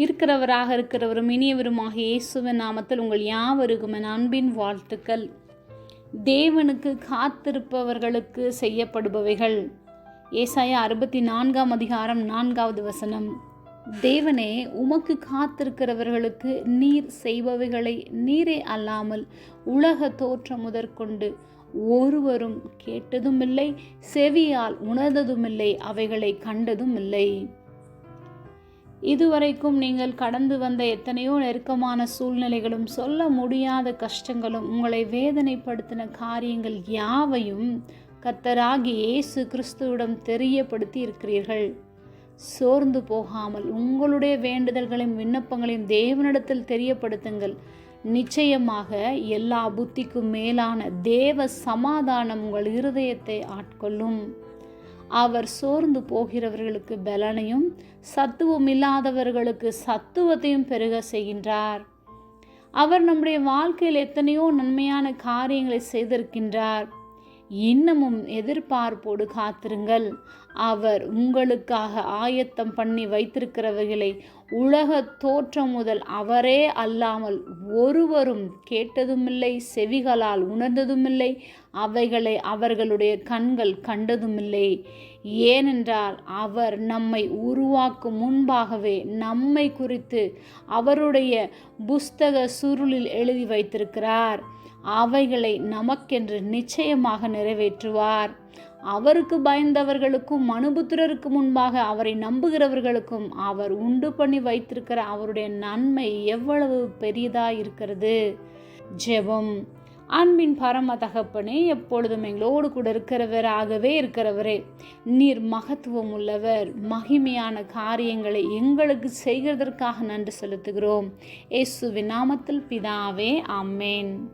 இருக்கிறவராக இருக்கிறவரும் இனியவருமாக இயேசுவின் நாமத்தில் உங்கள் யாவருக்கும் என் அன்பின் வாழ்த்துக்கள். தேவனுக்கு காத்திருப்பவர்களுக்கு செய்யப்படுபவைகள். ஏசாயா அறுபத்தி நான்காம் அதிகாரம் நான்காவது வசனம். தேவனே உமக்கு காத்திருக்கிறவர்களுக்கு நீர் செய்பவைகளை நீரே அல்லாமல் உலக தோற்றம் முதற்கொண்டு ஒருவரும் கேட்டதுமில்லை செவியால் உணர்ந்ததுமில்லை அவைகளை கண்டதும் இல்லை இதுவரைக்கும் நீங்கள் கடந்து வந்த எத்தனையோ நெருக்கமான சூழ்நிலைகளும் சொல்ல முடியாத கஷ்டங்களும் உங்களை வேதனைப்படுத்தின காரியங்கள் யாவையும் கத்தராகி இயேசு கிறிஸ்துவிடம் தெரியப்படுத்தி இருக்கிறீர்கள். சோர்ந்து போகாமல் உங்களுடைய வேண்டுதல்களையும் விண்ணப்பங்களையும் தேவனிடத்தில் தெரியப்படுத்துங்கள். நிச்சயமாக எல்லா புத்திக்கும் மேலான தேவ சமாதானம் உங்கள் இருதயத்தை ஆட்கொள்ளும். அவர் சோர்ந்து போகிறவர்களுக்கு பலனையும் சத்துவம் இல்லாதவர்களுக்கு சத்துவத்தையும் பெருக செய்கின்றார். அவர் நம்முடைய வாழ்க்கையில் எத்தனையோ நன்மையான காரியங்களை செய்திருக்கின்றார். இன்னமும் எதிர்பார்ப்போடு காத்திருங்கள். அவர் உங்களுக்காக ஆயத்தம் பண்ணி வைத்திருக்கிறவர்களை உலக தோற்றம் முதல் அவரே அல்லாமல் ஒருவரும் கேட்டதுமில்லை செவிகளால் உணர்ந்ததுமில்லை அவைகளை அவர்களுடைய கண்கள் கண்டதுமில்லை. ஏனென்றால் அவர் நம்மை உருவாக்கும் முன்பாகவே நம்மை குறித்து அவருடைய புஸ்தக சுருளில் எழுதி வைத்திருக்கிறார். அவைகளை நமக்கென்று நிச்சயமாக நிறைவேற்றுவார். அவருக்கு பயந்தவர்களுக்கும் மனுபுத்திரருக்கு முன்பாக அவரை நம்புகிறவர்களுக்கும் அவர் உண்டு பண்ணி வைத்திருக்கிற அவருடைய நன்மை எவ்வளவு பெரியதாக இருக்கிறது. ஜெபம். அன்பின் பரம தகப்பனே எப்பொழுதும் எங்களோடு கூட இருக்கிறவராகவே இருக்கிறவரே நீர் மகத்துவம் உள்ளவர். மகிமையான காரியங்களை எங்களுக்கு செய்கிறதற்காக நன்றி செலுத்துகிறோம். ஏசு நாமத்தில் பிதாவே அம்மேன்